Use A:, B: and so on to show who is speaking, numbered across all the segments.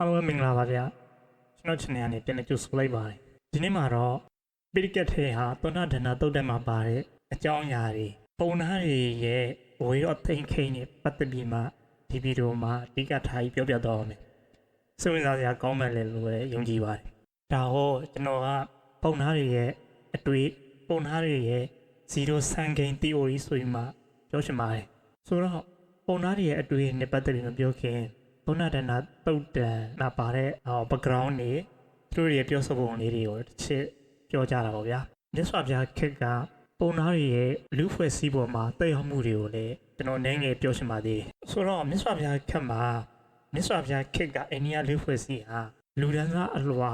A: အားလုံးပဲမင်္ဂလာပါဗျာကျွန်တော် channel ကနေပြန်လည်ကြိုဆိုလိုက်ပါတယ်ဒီနေ့မှာတော့ပိရိကတ်ထဲဟာသောဏဒနာတုတ်တက်မှာပါတဲ့အကြောင်းအရာတွေပုံနာတွေရဲ့ဝေရောသိမ့်ခိန်နဲ့ပတ်သက်ပြီးမှဒီဗီဒီယိုမှာအဓိကထားပြီးပြောပြတော့မယ်စိတ်ဝင်စားစရာကောင်းမယ်လေလို့လည်းယုံကြည်ပါတယ်ဒါဟောကျွန်တော်ကပုံနာတွေရဲ့အတွေ့ပုံနာတွေရဲ့ zero sum game theory ဆိုပြီးမှပြောချင်ပါတယ်ဆိုတော့ပုံနာတွေရဲ့အတွေ့နဲ့ပတ်သက်ပြီးမပြောခင် ဘုနာဒနာတုတ်တန်မှာပါတဲ့အော် background တွေသူတို့ရဲ့ပြောဆိုပုံလေးတွေကိုတစ်ချက်ပြောကြတာပေါ့ဗျာမြတ်စွာဘုရားခက်ကပုံနာတွေရဲ့လူဖွဲ့စည်းပေါ်မှာတက်ရောက်မှုတွေကိုလည်းကျွန်တော်နည်းငယ်ပြောချင်ပါသေးတယ်ဆိုတော့မြတ်စွာဘုရားခက်မှာမြတ်စွာဘုရားခက်ကအိန္ဒိယလူဖွဲ့စည်းဟာလူဒန်းစားအလွာ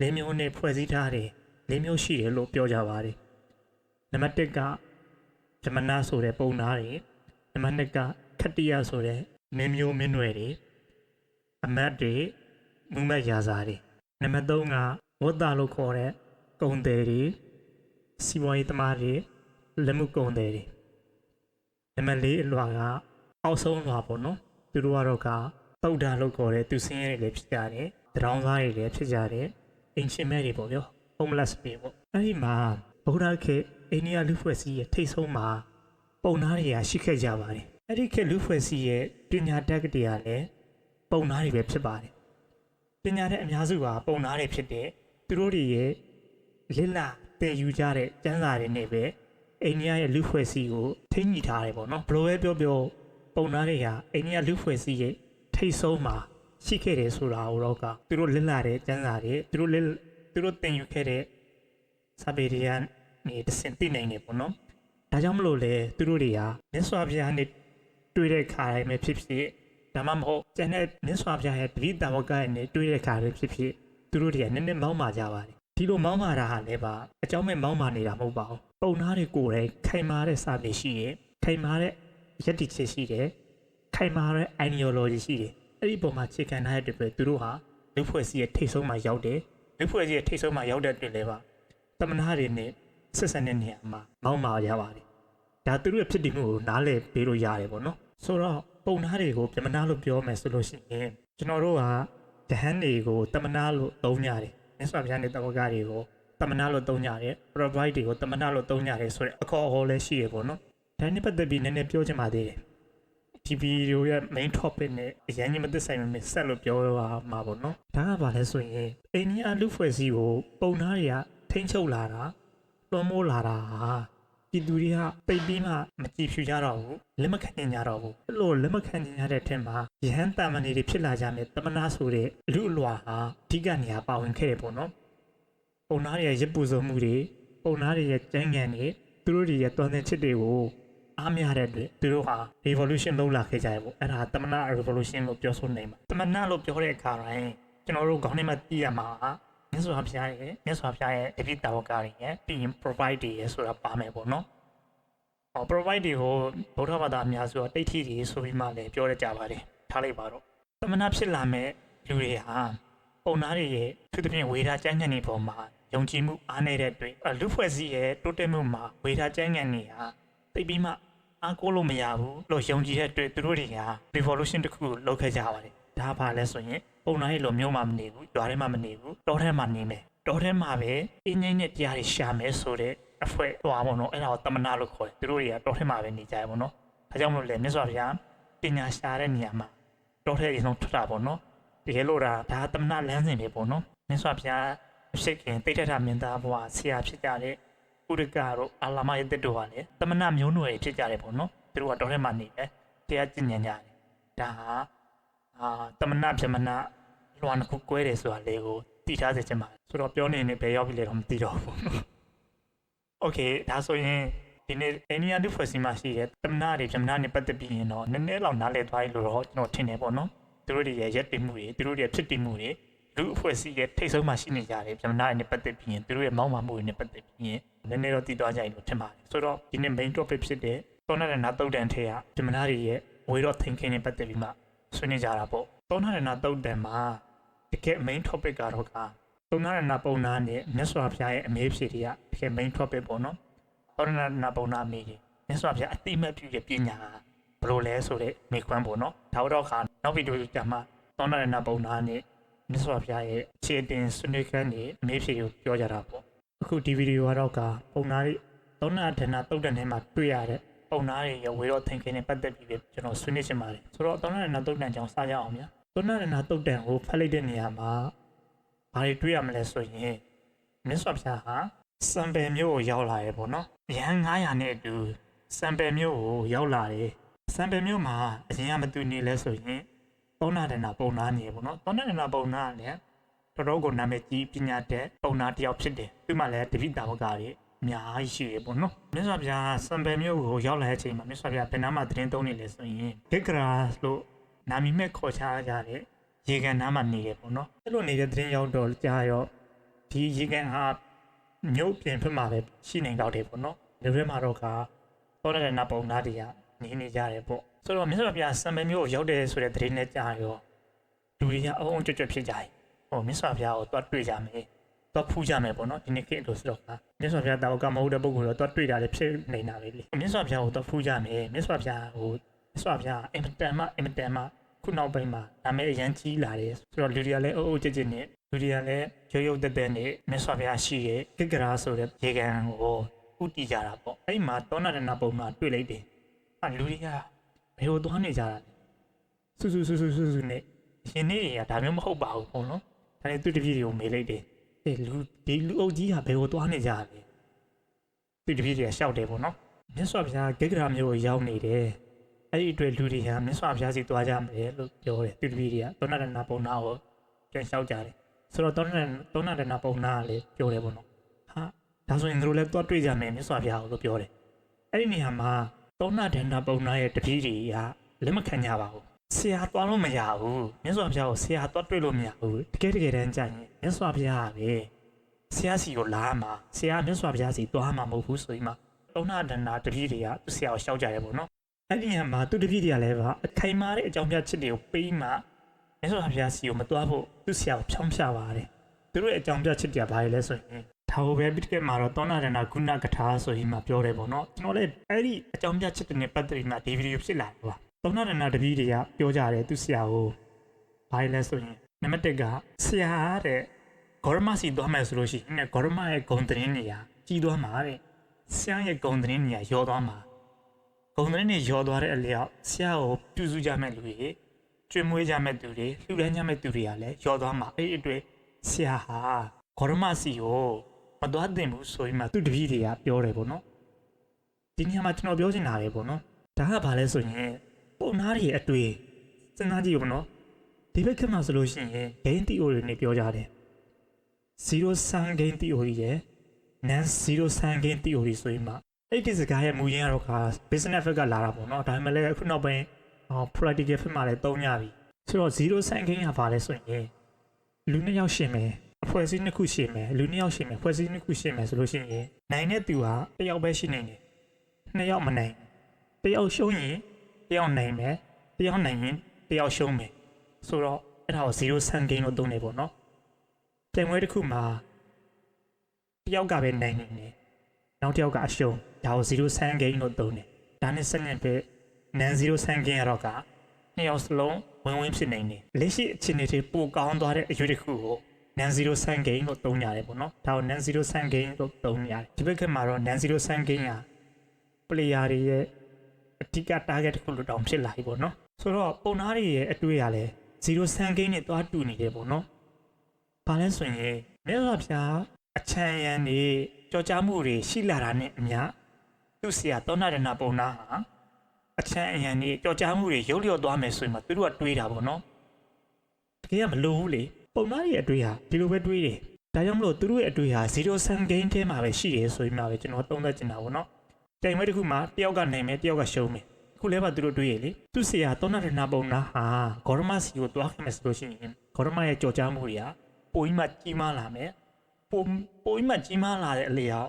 A: လေးမျိုးနဲ့ဖွဲ့စည်းထားတယ်လေးမျိုးရှိတယ်လို့ပြောကြပါတယ်နံပါတ်1ကဇမနာဆိုတဲ့ပုံနာတွေနံပါတ်2ကခတ္တိယဆိုတဲ့မင်းမျိုးမင်းနွယ်တွေ အမတ်တွေမူမတ်ရာဇာတွေနံပါတ်3ကဝတ်တာလို့ခေါ်တဲ့ကုံတယ်တွေစီဝါရေးသမားတွေလက်မှုကုံတယ်တွေနံပါတ်4အလွာကအောက်ဆုံးလွာပေါ့နော်သူတို့ကတော့ကတုတ်တာလို့ခေါ်တဲ့သူစင်းရဲတွေလည်းဖြစ်ကြတယ်တရောင်းသားတွေလည်းဖြစ်ကြတယ်အင်ရှင်မဲတွေပေါ့ဗျာ homeless တွေပေါ့အဲ့ဒီမှာဗုဒ္ဓခေတ်အိန္ဒိယလူဖွဲ့စည်းရဲ့ထိတ်ဆုံးမှာပုံနာတွေကရှိခဲ့ကြပါတယ်အဲ့ဒီခေတ်လူဖွဲ့စည်းရဲ့ပညာတက္ကတိကလည်း ပုံနာတွေပဲဖြစ်ပါတယ်။ပညာတဲ့အများစုကပုံနာတွေဖြစ်တဲ့သူတို့တွေရဲ့လစ်လာတည်ယူကြတဲ့ကျမ်းစာတွေနဲ့ပဲအိန္ဒိယရဲ့လူဖွဲ့စည်းကိုထိန်းညှိထားတယ်ပေါ့နော်။ဘလိုပဲပြောပြောပုံနာတွေဟာအိန္ဒိယလူဖွဲ့စည်းရဲ့ထိတ်ဆုံးမှာရှိခဲ့တယ်ဆိုတာကိုတော့ကသူတို့လစ်လာတဲ့ကျမ်းစာတွေသူတို့လစ်သူတို့တင်ယူခဲ့တဲ့စာပေတွေကနေတစင်သိနိုင်တယ်ပေါ့နော်။ဒါကြောင့်မလို့လေသူတို့တွေဟာမြတ်စွာဘုရားနဲ့တွေ့တဲ့ခါတိုင်းပဲဖြစ်ဖြစ် ဒါမှမဟုတ်ကျန်တဲ့မြတ်စွာဘုရားရဲ့တတိတဝကရဲ့နဲ့တွေ့တဲ့ခါတွေဖြစ်ဖြစ်သူတို့တွေကနည်းနည်းမောင်းမာကြပါတယ်ဒီလိုမောင်းမာတာဟာလည်းပါအကြောင်းမဲ့မောင်းမာနေတာမဟုတ်ပါဘူးပုံသားတွေကိုယ်တိုင်ခိုင်မာတဲ့စာပေရှိရဲ့ခိုင်မာတဲ့ယက်တိချက်ရှိတယ်ခိုင်မာတဲ့ ideology ရှိတယ်အဲ့ဒီပုံမှာခြေခံထားတဲ့အတွက်သူတို့ဟာလူဖွဲ့စည်းရဲ့ထိတ်ဆုံးမှာရောက်တယ်လူဖွဲ့စည်းရဲ့ထိတ်ဆုံးမှာရောက်တဲ့အတွက်လည်းပါတမနာတွေနဲ့ဆက်ဆံတဲ့နေရာမှာမောင်းမာရပါတယ်ဒါသူတို့ရဲ့ဖြစ်တည်မှုကိုနားလည်ပေးလို့ရတယ်ပေါ့နော် ဆိုတော့ပုံနာတွေကိုပြမနာလို့ပြောမယ်ဆိုလို့ရှိရင်ကျွန်တော်တို့ကဒဟန်တွေကိုတမနာလို့သုံးကြတယ်မြတ်စွာဘုရားနဲ့တဝကတွေကိုတမနာလို့သုံးကြတယ် provide တွေကိုတမနာလို့သုံးကြတယ်ဆိုတော့အခေါ်အဟော်လည်းရှိရပေါ့နော်ဒါနဲ့ပတ်သက်ပြီးနည်းနည်းပြောချင်ပါသေးတယ်ဒီဗီဒီယိုရဲ့ main topic နဲ့အရင်ကြီးမသက်ဆိုင်မမဆက်လို့ပြောရမှာပေါ့နော်ဒါကဘာလဲဆိုရင်အိန္ဒိယလူဖွဲ့စည်းကိုပုံနာတွေကထိမ့်ချုပ်လာတာလွှမ်းမိုးလာတာဟာ ပြည်သူတွေကပိတ်ပြီးမှမကြည့်ဖြူကြတော့ဘူးလက်မခံနိုင်ကြတော့ဘူးအဲ့လိုလက်မခံနိုင်ကြတဲ့အထက်မှာယဟန်တာမဏေတွေဖြစ်လာကြမယ်တမနာဆိုတဲ့လူအလွာဟာအဓိကနေရာပါဝင်ခဲ့တယ်ပေါ့နော်ပုံနာတွေရဲ့ရစ်ပူစုံမှုတွေပုံနာတွေရဲ့ကြမ်းကြမ်းတွေသူတို့တွေရဲ့တွန်းတဲ့ချစ်တွေကိုအားမရတဲ့အတွက်သူတို့ဟာ revolution လုပ်လာခဲ့ကြရပေါ့အဲ့ဒါတမနာ revolution လို့ပြောဆိုနိုင်မှာတမနာလို့ပြောတဲ့အခါတိုင်းကျွန်တော်တို့ခေါင်းထဲမှာသိရမှာ မြတ်စွာဘုရားရဲ့မြတ်စွာဘုရားရဲ့အဖြစ်တာဝကတွေရဲ့ပြီးရင် provide တွေရဲ့ဆိုတာပါမယ်ပေါ့နော်။ဟော provide တွေကိုဗုဒ္ဓဘာသာအများစုကတိဋ္ဌိတွေဆိုပြီးမှလည်းပြောရကြပါတယ်။ထားလိုက်ပါတော့။သမဏဖြစ်လာမဲ့လူတွေဟာပုံနာတွေရဲ့သူတဖြင့်ဝေဒကျမ်းညံ့နေပေါ်မှာယုံကြည်မှုအားနေတဲ့အတွက်အဲ့လူဖွဲ့စည်းရဲ့တိုးတက်မှုမှာဝေဒကျမ်းညံ့နေဟာသိပ်ပြီးမှအားကိုးလို့မရဘူးလို့ယုံကြည်တဲ့အတွက်သူတို့တွေက revolution တစ်ခုကိုလုပ်ခဲ့ကြပါတယ်။ ဒါပါလဲဆိုရင်ပုံနာရဲ့လိုမျိုးမှမနေဘူး၊ကြွားထဲမှမနေဘူး၊တောထဲမှနေမယ်။တောထဲမှာပဲအင်းငိမ့်နဲ့တရားတွေရှာမယ်ဆိုတဲ့အဖွဲသွားပေါ့နော်။အဲ့ဒါကိုတမနာလို့ခေါ်တယ်။သူတို့တွေကတောထဲမှာပဲနေကြရပေါ့နော်။ဒါကြောင့်မလို့လေမြတ်စွာဘုရားပညာရှာတဲ့နေရာမှာတောထဲအရင်ဆုံးထွက်တာပေါ့နော်။တကယ်လို့ဒါဒါတမနာလမ်းစဉ်တွေပေါ့နော်။မြတ်စွာဘုရားရှိခင်တိဋ္ဌထမင်းသားဘဝဆရာဖြစ်ကြတဲ့ဥရကတို့အာလာမရဲ့တက်တို့ကလည်းတမနာမျိုးနွယ်ဖြစ်ကြတယ်ပေါ့နော်သူတို့ကတော့ထဲမှာနေတယ်တရားကျင့်ကြံကြတယ်ဒါဟာ အာတမနာပြမနာလွန်ခုကွဲတယ်ဆိုတာလေကိုတည်ထားစေချင်ပါတယ်ဆိုတော့ပြောနေနေဘယ်ရောက်ပြီလဲတော့မသိတော့ဘူးโอเคဒါဆိုရင်ဒီနေ့အိန္ဒိယလူဖွဲ့စည်းမှရှိတဲ့တမနာတွေပြမနာနဲ့ပတ်သက်ပြီးရင်တော့နည်းနည်းလောက်နားလည်သွားပြီလို့တော့ကျွန်တော်ထင်တယ်ပေါ့နော်သူတို့တွေရဲ့ရက်တည်မှုတွေသူတို့တွေရဲ့ဖြစ်တည်မှုတွေလူအဖွဲ့အစည်းရဲ့ထိတ်ဆုံးမှရှိနေကြတယ်ပြမနာနဲ့ပတ်သက်ပြီးရင်သူတို့ရဲ့မောင်းမှမှုတွေနဲ့ပတ်သက်ပြီးရင်နည်းနည်းတော့တည်သွားကြရင်လို့ထင်ပါတယ်ဆိုတော့ဒီနေ့ main topic ဖြစ်တဲ့သောနာရနာတုတ်တန်ထဲကပြမနာတွေရဲ့ဝေတော့ thinking နဲ့ပတ်သက်ပြီးမှ ဆွေးနွေးကြတာပေါ့သောနာရနာတုတ်တန်မှာတကယ် main topic ကတော့ကသောနာရနာပုံနာနဲ့မြတ်စွာဘုရားရဲ့အမေးဖြေတွေကတကယ် main topic ပေါ့နော်သောနာရနာပုံနာအမေကြီးမြတ်စွာဘုရားအတိမတ်ပြုတဲ့ပညာဘယ်လိုလဲဆိုတဲ့မိခွန်းပေါ့နော်ဒါတော့ခါနောက်ဗီဒီယိုကြမှာသောနာရနာပုံနာနဲ့မြတ်စွာဘုရားရဲ့အခြေအတင်ဆွေးနွေးခန်းနေအမေးဖြေကိုပြောကြတာပေါ့အခုဒီဗီဒီယိုကတော့ကပုံနာတွေသုံးနာဒနာတုတ်တန်ထဲမှာတွေ့ရတဲ့ ပုံနာတွေရဲ့ဝေရောသင်္ခင်နဲ့ပတ်သက်ပြီးပဲကျွန်တော်ဆွေးနွေးချင်ပါတယ်ဆိုတော့သုံးနာဒနာတုတ်တန်ကြောင်းစရအောင်ဗျာသုံးနာဒနာတုတ်တန်ကိုဖတ်လိုက်တဲ့နေရာမှာဘာတွေတွေ့ရမလဲဆိုရင်မြတ်စွာဘုရားဟာစံပယ်မျိုးကိုရောက်လာရဲပေါ့နော်ရန်900နဲ့အတူစံပယ်မျိုးကိုရောက်လာတယ်စံပယ်မျိုးမှာအရင်ကမတူနေလဲဆိုရင်သောနာဒနာပုံနာနေပေါ့နော်သောနာဒနာပုံနာကလည်းတော်တော်ကိုနာမည်ကြီးပညာတတ်ပုံနာတစ်ယောက်ဖြစ်တယ်သူမှလည်းတပိတာဝကတွေအ များကြီးရှိရပေါ့နော်မြတ်စွာဘုရားစံပယ်မြို့ကိုရောက်လာတဲ့အချိန်မှာမြတ်စွာဘုရားဘယ်နားမှာသတင်းသုံးနေလဲဆိုရင်ဂိဂရာလို့နာမည်မဲ့ခေါ်ချကြတဲ့ရေကန်နားမှာနေတယ်ပေါ့နော်အဲ့လိုနေတဲ့သတင်းရောက်တော့ကြာရောဒီရေကန်ဟာမြို့ပြင်ဖက်မှာပဲရှိနေတော့တယ်ပေါ့နော်ဒီထဲမှာတော့ကသောနာဒနာပုံနာတွေကနေနေကြတယ်ပေါ့ဆိုတော့မြတ်စွာဘုရားစံပယ်မျိုးကိုရောက်တယ်ဆိုတဲ့သတင်းနဲ့ကြားရောလူတွေကအုံအုံကြွကြွဖြစ်ကြတယ်ဟိုမြတ်စွာဘုရားကိုတွတ်တွေ့ကြမယ် တွတ်ဖူးကြမယ်ပေါ့နော်ဒီနေ့ခေတ်လို့ဆိုတော့ကမြတ်စွာဘုရားတာဝကမဟုတ်တဲ့ပုဂ္ဂိုလ်တော့တွတ်တွေ့တာလည်းဖြစ်နေတာပဲလေမြတ်စွာဘုရားကိုတွတ်ဖူးကြမယ်မြတ်စွာဘုရားဟိုမြတ်စွာဘုရားအင်မတန်မှအင်မတန်မှခုနောက်ပိုင်းမှာနာမည်အရန်ကြီးလာတယ်ဆိုတော့လူတွေကလည်းအုံအုံကြွကြွနဲ့လူတွေကလည်းရုပ်ရုပ်တက်တက်နဲ့မြတ်စွာဘုရားရှိရဲ့ကိကရာဆိုတဲ့ရေကန်ကိုဥတီကြတာပေါ့အဲ့မှာတောနာရဏပုံမှာတွေ့လိုက်တယ်အလူတွေကဘယ်လိုသွားနေကြတာလဲဆူဆူဆူဆူဆူဆူနဲ့ရှင်နေတွေကဒါမျိုးမဟုတ်ပါဘူးပေါ့နော်ဒါနဲ့သူတပည့်တွေကိုမေးလိုက်တယ် အဲလူဒီလူအုပ်ကြီးကဘယ်လိုသွားနေကြလဲသူတပည့်တွေကရှောက်တယ်ပေါ့နော်မြတ်စွာဘုရားဂိဂရာမျိုးကိုရောက်နေတယ်အဲ့ဒီအတွက်လူတွေဟာမြတ်စွာဘုရားစီသွားကြမယ်လို့ပြောတယ်သူတပည့်တွေကသောဏရဏပုံနာကိုပြန်လျှောက်ကြတယ်ဆိုတော့သောဏရသောဏရဏပုံနာကလည်းပြောတယ်ပေါ့နော်ဟာဒါဆိုရင်သူတို့လည်းသွားတွေ့ကြမယ်မြတ်စွာဘုရားကိုလို့ပြောတယ်အဲ့ဒီနေရာမှာတောနာဒန္တာပုံနာရဲ့တပည့်တွေကလက်မခံကြပါဘူး ဆရာသွားလို့မရဘူးမြတ်စွာဘုရားကိုဆရာသွားတွေ့လို့မရဘူးတကယ်တကယ်တမ်းကြရင်မြတ်စွာဘုရားကပဲဆရာစီကိုလာမှာဆရာမြတ်စွာဘုရားစီသွားမှာမဟုတ်ဘူးဆိုပြီးမှတောနာဒန္တာတပည့်တွေကသူဆရာကိုရှောက်ကြတယ်ပေါ့နော်အဲ့ဒီညမှာသူတပည့်တွေကလည်းပါအခိုင်မာတဲ့အကြောင်းပြချက်တွေကိုပေးမှမြတ်စွာဘုရားစီကိုမသွားဖို့သူဆရာကိုဖြောင်းပြပါတယ်သူတို့ရဲ့အကြောင်းပြချက်တွေကဘာလဲလဲဆိုရင်ဒါကိုပဲပြစ်ကမှာတော့သောနာရဏဂုဏကထာဆိုပြီးမှပြောတယ်ပေါ့နော်ကျွန်တော်လည်းအဲ့ဒီအကြောင်းပြချက်တွေနဲ့ပတ်သက်ပြီးမှဒီဗီဒီယိုဖြစ်လာတယ်ပါ သောနာရဏတပည့်တွေကပြောကြတယ်သူဆရာကိုဘာလဲဆိုရင်နံပါတ်1ကဆရာတဲ့ဂေါရမစီသွားမယ်ဆိုလို့ရှိရင်ဂေါရမရဲ့ဂုံသတင်းနေရာကြီးသွားမှာတဲ့ဆရာရဲ့ဂုံသတင်းနေရာရောသွားမှာဂုံသတင်းနေရောသွားတဲ့အလျောက်ဆရာကိုပြုစုကြမဲ့လူတွေကျွေးမွေးကြမဲ့သူတွေလှူဒန်းကြမဲ့သူတွေကလည်းရောသွားမှာအဲ့ဒီအတွက်ဆရာဟာဂေါရမစီကိုမသွားသင့်ဘူးဆိုရင်မှသူတပည့်တွေကပြောတယ်ပေါ့နော်ဒီနေရာမှာကျွန်တော်ပြောချင်တာပဲပေါ့နော်ဒါကဘာလဲဆိုရင် ပုံနာတွေအတွေ့စဉ်းစားကြည့်ပေါ့နော်ဒီဘက်ခက်မှာဆိုလို့ရှိရင် gain theory နဲ့ပြောကြတယ်0 sum gain theory ရယ် non zero sum gain theory ဆိုရင်မှအဲ့ဒီစကားရဲ့မူရင်းကတော့က business ဘက်ကလာတာပေါ့နော်ဒါပေမဲ့လည်းအခုနောက်ပိုင်းဟော practical ဘက်မှာလည်းသုံးကြပြီဆိုတော့0 sum gain ကဘာလဲဆိုရင်လူနှစ်ယောက်ရှင်မယ်အဖွဲ့အစည်းနှစ်ခုရှိမယ်လူနှစ်ယောက်ရှိမယ်အဖွဲ့အစည်းနှစ်ခုရှိမယ်ဆိုလို့ရှိရင်နိုင်တဲ့သူဟာတစ်ယောက်ပဲရှိနေတယ်နှစ်ယောက်မနိုင်တစ်ယောက်ရှုံးရင် တစ်ယောက်နိုင်မယ်တစ်ယောက်နိုင်ရင်တစ်ယောက်ရှုံးမယ်ဆိုတော့အဲ့ဒါကို0 sum game လို့သုံးနေပေါ့နော်ပြန်ပွဲတစ်ခုမှာတစ်ယောက်ကပဲနိုင်နေတယ်နောက်တစ်ယောက်ကအရှုံးဒါကို0 sum game လို့သုံးတယ်ဒါနဲ့စနစ်ပဲ non zero sum game ကတော့ကနှစ်ယောက်စလုံးဝင်ဝင်ဖြစ်နေတယ်လက်ရှိအခြေအနေတွေပိုကောင်းသွားတဲ့အရွေးတစ်ခုကို non zero sum game လို့သုံးကြတယ်ပေါ့နော်ဒါကို non zero sum game လို့သုံးရတယ်ဒီဘက်ကမှာတော့ non zero sum game က player တွေရဲ့ အဓိက target တစ်ခုလို့တောင်ဖြစ်လာပြီပေါ့နော်ဆိုတော့ပုံနာတွေရဲ့အတွေ့အရလဲ zero sum game နဲ့တွားတူနေတယ်ပေါ့နော်ဘာလဲဆိုရင်မြတ်စွာဘုရားအချမ်းရံနေကြော်ကြားမှုတွေရှိလာတာနဲ့အမျှသူ့ဆရာသောနာရဏပုံနာဟာအချမ်းအရံနေကြော်ကြားမှုတွေရုပ်လျော့သွားမယ်ဆိုရင်မှသူတို့ကတွေးတာပေါ့နော်တကယ်ကမလိုဘူးလေပုံနားရဲ့အတွေ့ဟာဒီလိုပဲတွေးတယ်။ဒါကြောင့်မလို့သူတို့ရဲ့အတွေ့ဟာ0 sum game ထဲမှာပဲရှိတယ်ဆိုပြီးမှပဲကျွန်တော်သုံးသပ်ချင်တာပေါ့နော်။ တိုင်ပွဲတစ်ခုမှာတယောက်ကနိုင်မယ်တယောက်ကရှုံးမယ်။အခုလဲပါသူတို့တွေးရလေ။သူ့ဆရာသောနာရဏပုံနာဟာဂေါရမစီကိုတွားခင်မယ်ဆိုလို့ရှိရင်ဂေါရမရဲ့ကြော်ကြားမှုတွေကပိုပြီးမှကြီးမားလာမယ်။ပိုပိုပြီးမှကြီးမားလာတဲ့အလျောက်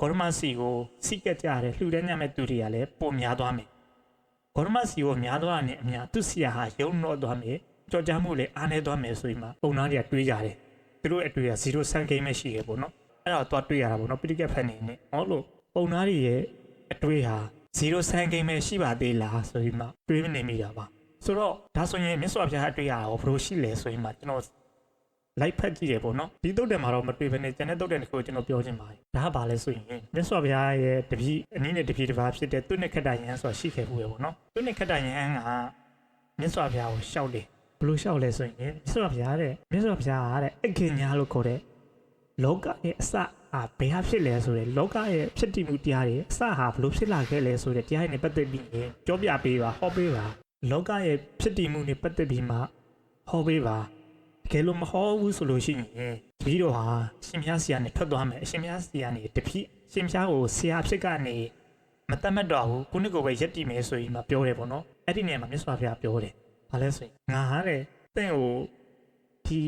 A: ဂေါရမစီကိုစိတ်ကကြတယ်လှူဒန်းညမဲ့သူတွေကလည်းပိုများသွားမယ်။ဂေါရမစီကိုများသွားတာနဲ့အများသူ့ဆရာဟာယုံတော့သွားမယ်။ကြော်ကြားမှုလည်းအားနေသွားမယ်ဆိုရင်မှပုံနာတွေကတွေးကြတယ်သူတို့အတွေ့အ0 sum game ပဲရှိရပေါ့နော်အဲ့ဒါတော့တွေးရတာပေါ့နော်ပိဋကတ်ဖက်နေနေဟောလို့ ပုံနာတွေရဲ့အတွေ့ဟာ0 sum game ပဲရှိပါသေးလားဆိုပြီးမှတွေးနေမိတာပါဆိုတော့ဒါဆိုရင်မြတ်စွာဘုရားအတွေ့အရဟောဘယ်လိုရှိလဲဆိုရင်မှကျွန်တော်လိုက်ဖက်ကြည့်ရပေါ့နော်ဒီတုတ်တယ်မှာတော့မတွေ့ဘဲနဲ့ကျန်တဲ့တုတ်တယ်တစ်ခုကိုကျွန်တော်ပြောချင်ပါတယ်ဒါကဘာလဲဆိုရင်မြတ်စွာဘုရားရဲ့တပည့်အနည်းနဲ့တပည့်တစ်ပါးဖြစ်တဲ့ตุနှစ်ခတ္တယဟန်ဆိုတာရှိခဲ့ဘူးပဲပေါ့နော်ตุနှစ်ခတ္တယဟန်ကမြတ်စွာဘုရားကိုရှောက်တယ်ဘယ်လိုရှောက်လဲဆိုရင်မြတ်စွာဘုရားတဲ့မြတ်စွာဘုရားကတဲ့အခင်ညာလို့ခေါ်တဲ့လောကရဲ့အစ အာဘယ်ဟာဖြစ်လဲဆိုတဲ့လောကရဲ့ဖြစ်တည်မှုတရားတွေအစဟာဘယ်လိုဖြစ်လာခဲ့လဲဆိုတဲ့တရားတွေနဲ့ပတ်သက်ပြီးရင်ကြောပြပေးပါဟောပေးပါလောကရဲ့ဖြစ်တည်မှုနဲ့ပတ်သက်ပြီးမှဟောပေးပါတကယ်လို့မဟောဘူးဆိုလို့ရှိရင်တပည့်တော်ဟာရှင်မယားစီကနေထွက်သွားမယ်အရှင်မယားစီကနေတပည့်ရှင်မယားကိုဆရာဖြစ်ကနေမတတ်မှတ်တော့ဘူးခုနှစ်ကိုပဲရက်တည်မယ်ဆိုရင်မပြောတယ်ပေါ့နော်အဲ့ဒီနေရာမှာမြတ်စွာဘုရားပြောတယ်ဘာလဲဆိုရင်ငါဟာတဲ့တင့်ကိုဒီ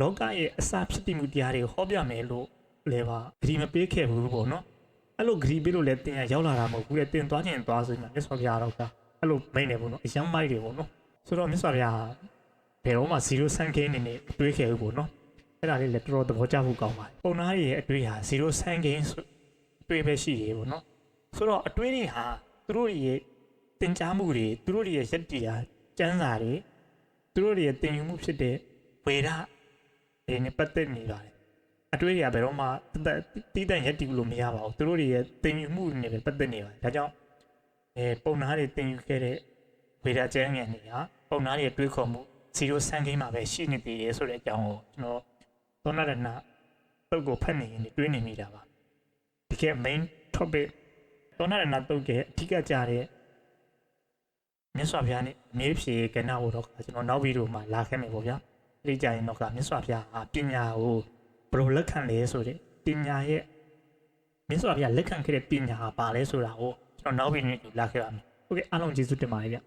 A: လောကရဲ့အစာဖြစ်တည်မှုတရားတွေကိုဟောပြမယ်လို့ လေပါဂရီမပေးခဲ့ဘူးပေါ့နော်အဲ့လိုဂရီပေးလို့လည်းတင်ရရောက်လာတာမဟုတ်ဘူးလေတင်သွားခြင်းသွားဆိုရင်မြတ်စွာဘုရားတော့ကအဲ့လိုမိန်တယ်ပေါ့နော်အယမ်းမိုက်တယ်ပေါ့နော်ဆိုတော့မြတ်စွာဘုရားဘယ်တော့မှ0 sun gain နေနေတွေးခဲ့ဘူးပေါ့နော်အဲ့ဒါလေးလည်းတော်တော်သဘောကျဖို့ကောင်းပါတယ်ပုံနာရဲ့အတွေးဟာ0 sun gain ဆိုအတွေးပဲရှိရေပေါ့နော်ဆိုတော့အတွေးတွေဟာသူတို့ရဲ့တင် जा မှုတွေသူတို့ရဲ့ရက်တီဟာစံစာတွေသူတို့ရဲ့တင်ယူမှုဖြစ်တဲ့ဝေဒတွေနဲ့ပတ်သက်နေပါတယ် အတွေးတွေကဘယ်တော့မှတည်တံ့ရက်တီလို့မရပါဘူးသူတို့ရဲ့တင်ယူမှုတွေနဲ့ပဲပတ်သက်နေပါတယ်ဒါကြောင့်အဲပုံနာတွေတင်ယူခဲ့တဲ့ဝေဒကျမ်းငယ်တွေဟာပုံနာတွေတွေးခေါ်မှု zero sun game မှာပဲရှိနေသေးတယ်ဆိုတဲ့အကြောင်းကိုကျွန်တော်သောနာရဏတုတ်ကိုဖတ်နေရင်တွေးနေမိတာပါဒီက main topic သောနာရဏတုတ်ရဲ့အဓိကကြတဲ့မြတ်စွာဘုရားနဲ့မေးဖြေကဏ္ဍကိုတော့ကျွန်တော်နောက်ဗီဒီယိုမှာလာခဲ့မယ်ပေါ့ဗျာအဲ့ဒီကြရင်တော့ကမြတ်စွာဘုရားဟာပညာကို ဘယ်လိုလက်ခံလဲဆိုတဲ့ပညာရဲ့မြတ်စွာဘုရားလက်ခံခဲ့တဲ့ပညာဟာဘာလဲဆိုတာကိုကျွန်တော်နောက်ဗီဒီယိုလာခဲ့ပါမယ်ဟုတ်ကဲ့အားလုံးကျေးဇူးတင်ပါတယ်ဗျ